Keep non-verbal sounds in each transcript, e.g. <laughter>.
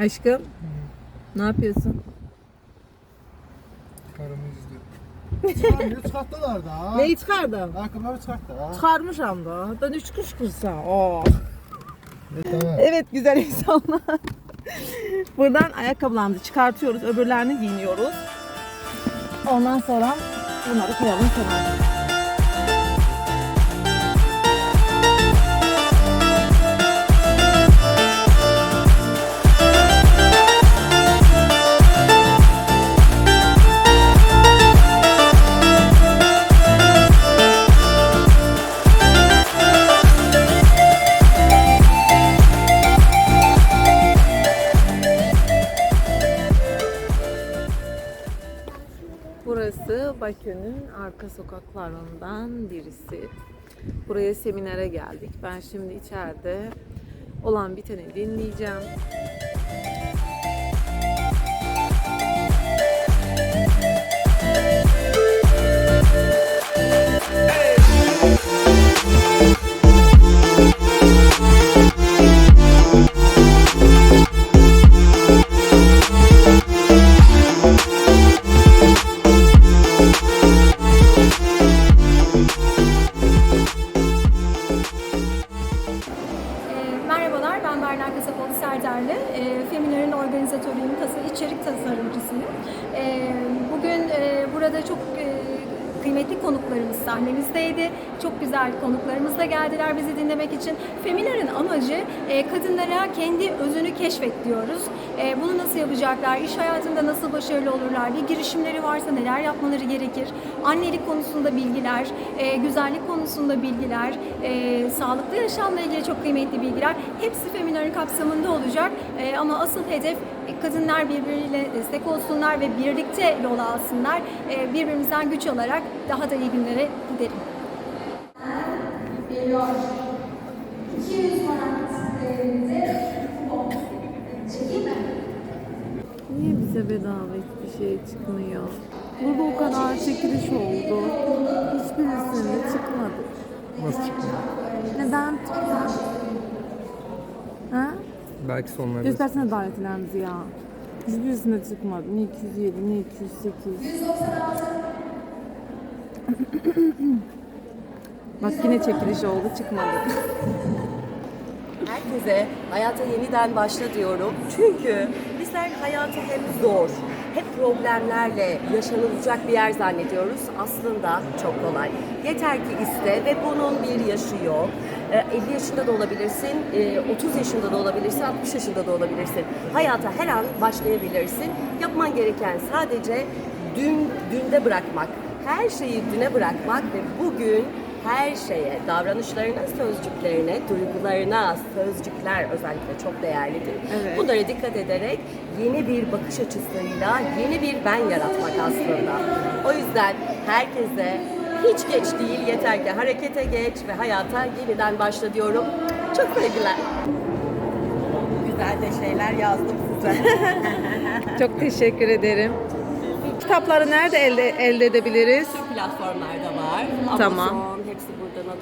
Aşkım ne yapıyorsun? Karımı izliyorum. <laughs> Çıkarmıyor çıkarttılar da. Neyi çıkardın? Ayakkabıları çıkarttı ha. Çıkarmışam da. Ben üç kuş kırsa. Oh. Evet, tamam. Evet güzel insanlar. Buradan ayakkabılarımızı çıkartıyoruz. Öbürlerini giyiniyoruz. Ondan sonra bunları koyalım kenara. Bakü'nün arka sokaklarından birisi. Buraya seminere geldik. Ben şimdi içeride olan biteni dinleyeceğim. Burada çok e, kıymetli konuklarımız sahnemizdeydi. Çok güzel konuklarımız da geldiler bizi dinlemek için. Feminer'in amacı e, kadınlara kendi özünü keşfet diyoruz. E, bunu nasıl yapacaklar, iş hayatında nasıl başarılı olurlar, bir girişimleri varsa neler yapmaları gerekir, annelik konusunda bilgiler, güzellik konusunda bilgiler, sağlıklı yaşamla ilgili çok kıymetli bilgiler hepsi Feminer'in kapsamında olacak. Ama asıl hedef kadınlar birbiriyle destek olsunlar ve birlikte yol alsınlar. E, birbirimizden güç alarak daha da iyi günlere gidelim. Geliyor. 200 manat değerinde kupon. Çekeyim mi? Niye bize bedava hiçbir şey çıkmıyor? Burada o kadar çekiliş oldu. Hiçbirisinde çıkmadı. Nasıl çıktı? Neden çıkmadı? Belki sonları. Göstersene davetlerimizi ya. Hiçbirisinde çıkmadı. Ne 207, ne 208. <clears throat> Bak yine çekiliş oldu çıkmadı. Herkese hayata yeniden başla diyorum. Çünkü bizler hayatı hep zor, hep problemlerle yaşanılacak bir yer zannediyoruz. Aslında çok kolay. Yeter ki iste ve bunun bir yaşı yok. Ee, 50 yaşında da olabilirsin, e, 30 yaşında da olabilirsin, 60 yaşında da olabilirsin. Hayata her an başlayabilirsin. Yapman gereken sadece dün dünde bırakmak, her şeyi düne bırakmak ve bugün her şeye, davranışlarına, sözcüklerine, duygularına, sözcükler özellikle çok değerlidir. Evet. Bunlara dikkat ederek yeni bir bakış açısıyla yeni bir ben yaratmak aslında. O yüzden herkese hiç geç değil, yeter ki harekete geç ve hayata yeniden başla diyorum. Çok sevgiler. Güzel de şeyler yazdım size. <laughs> Çok teşekkür ederim. Kitapları nerede elde, elde edebiliriz? platformlarda var. Tamam. Amazon, hepsi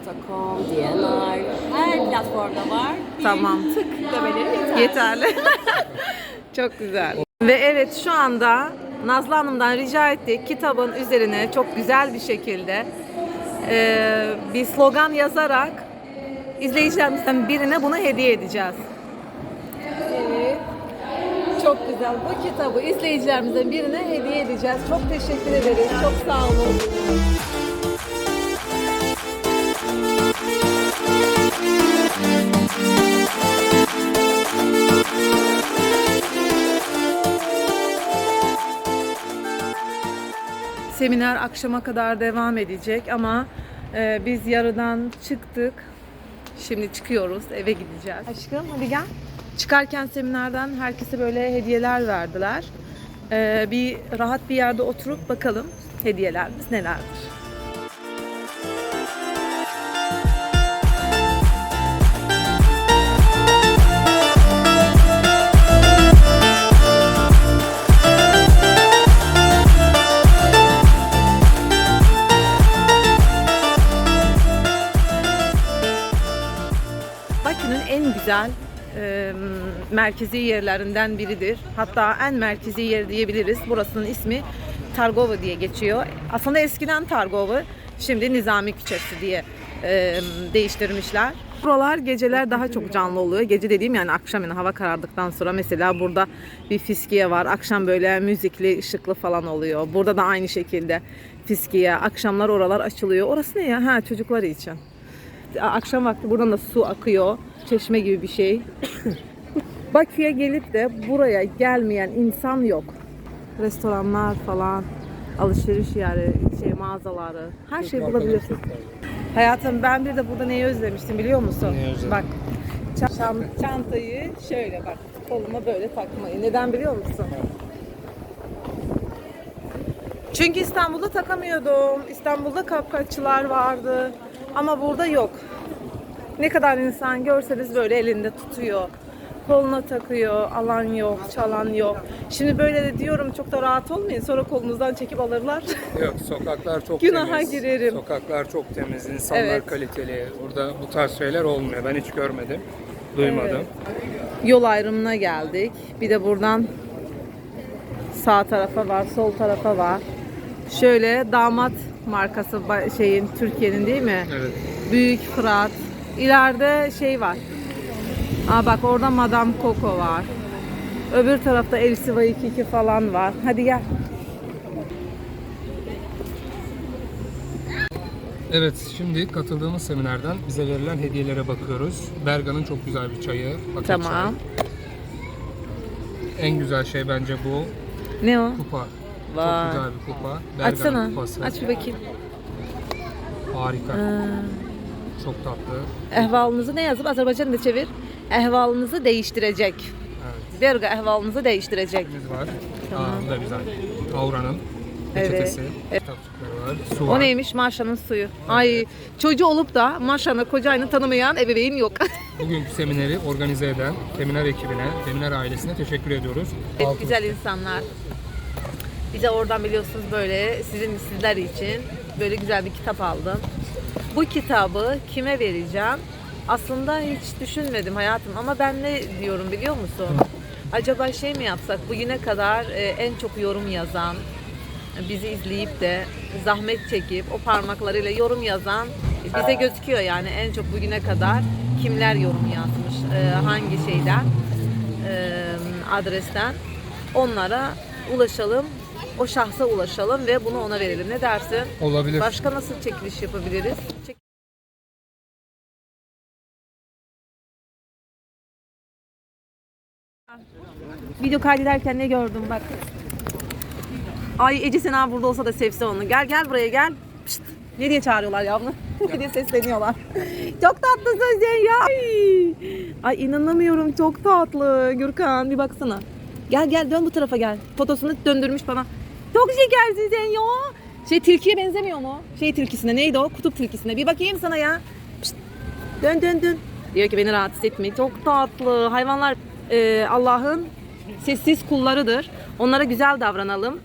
burada.com, DNR, her platformda var. Bir Tamam. tık demeleri yeter. Yeterli. <laughs> Çok güzel. Ve evet şu anda Nazlı Hanım'dan rica ettik kitabın üzerine çok güzel bir şekilde eee, bir slogan yazarak izleyicilerimizden birine bunu hediye edeceğiz. Evet. Çok güzel. Bu kitabı izleyicilerimizden birine hediye edeceğiz. Çok teşekkür ederiz. Çok sağ olun. Seminer akşama kadar devam edecek ama e, biz yarıdan çıktık. Şimdi çıkıyoruz, eve gideceğiz. Aşkım hadi gel. Çıkarken seminerden herkese böyle hediyeler verdiler. E, bir rahat bir yerde oturup bakalım hediyelerimiz nelerdir. Merkezi yerlerinden biridir. Hatta en merkezi yer diyebiliriz. Burasının ismi Targova diye geçiyor. Aslında eskiden Targova, şimdi Nizami Küçesi diye e, değiştirmişler. Buralar geceler daha çok canlı oluyor. Gece dediğim yani akşam yani hava karardıktan sonra mesela burada bir fiskiye var. Akşam böyle müzikli, ışıklı falan oluyor. Burada da aynı şekilde fiskiye. Akşamlar oralar açılıyor. Orası ne ya? Ha çocuklar için. Akşam vakti buradan da su akıyor. Çeşme gibi bir şey. Bakü'ye gelip de buraya gelmeyen insan yok. Restoranlar falan, alışveriş yeri, şey mağazaları, her şey bulabilirsin. Hayatım ben bir de burada neyi özlemiştim biliyor musun? Neyi özledin? Bak çan- çantayı şöyle bak koluma böyle takmayı. Neden biliyor musun? Çünkü İstanbul'da takamıyordum. İstanbul'da kapkaççılar vardı. Ama burada yok. Ne kadar insan görseniz böyle elinde tutuyor. Koluna takıyor, alan yok, çalan yok. Şimdi böyle de diyorum çok da rahat olmayın. Sonra kolunuzdan çekip alırlar. <laughs> Yok sokaklar çok Günaha temiz. girerim. Sokaklar çok temiz, insanlar Evet. kaliteli. Burada bu tarz şeyler olmuyor. Ben hiç görmedim, duymadım. Yol ayrımına geldik. Bir de buradan sağ tarafa var, sol tarafa var. Şöyle damat markası ba- şeyin Türkiye'nin değil mi? Evet. Büyük Fırat. İleride şey var. Aa bak orada Madame Coco var. Öbür tarafta Elsiva 22 falan var. Hadi gel. Evet, şimdi katıldığımız seminerden bize verilen hediyelere bakıyoruz. Berga'nın çok güzel bir çayı. paket Tamam. çay. En güzel şey bence bu. Ne o? Kupa. Vay. Çok güzel bir kupa. Berga'nın Açsana. kupası. Aç bir bakayım. Harika. Aa. Çok tatlı. Ehvalınızı ne yazıp Azerbaycan'da çevir. Ehvalınızı değiştirecek. Evet. Berga ehvalınızı değiştirecek. Var. Aa, bu da güzel. Aura'nın peçetesi. Evet. Kitapçıkları var. Su O var. neymiş? Maşa'nın suyu. Ay çocuğu olup da Maşa'nı kocayını tanımayan ebeveyn yok. <laughs> Bugünkü semineri organize eden Feminer ekibine, Feminer ailesine teşekkür ediyoruz. Altın güzel insanlar. Bize oradan biliyorsunuz böyle sizin sizler için böyle güzel bir kitap aldım. Bu kitabı kime vereceğim? Aslında hiç düşünmedim hayatım ama ben ne diyorum biliyor musun? Acaba şey mi yapsak bugüne kadar e, en çok yorum yazan, bizi izleyip de zahmet çekip o parmaklarıyla yorum yazan bize gözüküyor yani en çok bugüne kadar kimler yorum yazmış, e, hangi şeyden, e, adresten onlara ulaşalım, o şahsa ulaşalım ve bunu ona verelim. Ne dersin? Olabilir. Başka nasıl çekiliş yapabiliriz? Çek- Video kaydederken ne gördüm bak. Ay Ece Sena burada olsa da sevse onu. Gel gel buraya gel. Pişt. Ne diye çağırıyorlar yavrum? <laughs> Ne diye sesleniyorlar. <laughs> çok tatlısın sen ya. Ay. İnanamıyorum çok tatlı. Gürkan bir baksana. Gel gel dön bu tarafa gel. Fotosunu döndürmüş bana. Çok şekersin sen ya. Şey tilkiye benzemiyor mu? Şey tilkisine neydi o? Kutup tilkisine. Bir bakayım sana ya. Pişt. Dön dön dön. Diyor ki beni rahatsız etmeyin. Çok tatlı. Hayvanlar e, Allah'ın sessiz kullarıdır. Onlara güzel davranalım.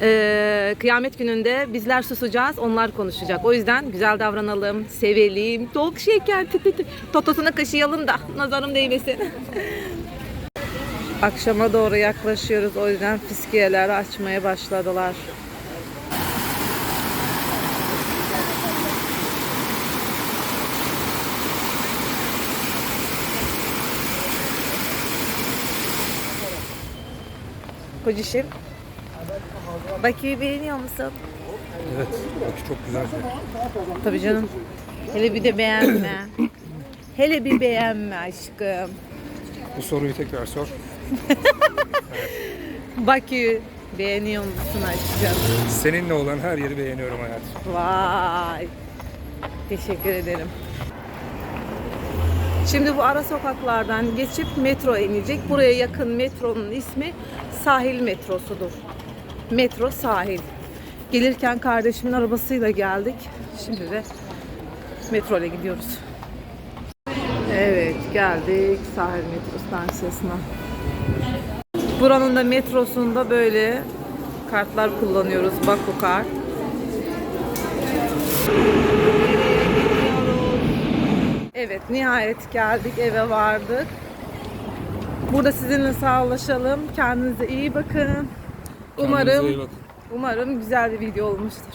E, kıyamet gününde bizler susacağız, onlar konuşacak. O yüzden güzel davranalım, sevelim. Çok şeker. Totosuna kaşıyalım da nazarım değmesin. <laughs> Akşama doğru yaklaşıyoruz. O yüzden fiskiyeleri açmaya başladılar. Kocişim. Bakü'yü beğeniyor musun? Evet, Bakü çok güzel. Tabii canım. Hele bir de beğenme. Hele bir beğenme aşkım. Bu soruyu tekrar sor. <laughs> Bakü beğeniyor musun aşkım? Seninle olan her yeri beğeniyorum hayatım. Vay. Teşekkür ederim. Şimdi bu ara sokaklardan geçip metro inecek. Buraya yakın metronun ismi Sahil Metrosu'dur. Metro Sahil. Gelirken kardeşimin arabasıyla geldik. Şimdi de metro ile gidiyoruz. Evet geldik Sahil Metro stasyasına. Buranın da metrosunda böyle kartlar kullanıyoruz. Baku kart. Evet nihayet geldik eve vardık. Burada sizinle sağlaşalım. Kendinize iyi bakın. Umarım iyi bakın. umarım güzel bir video olmuştur.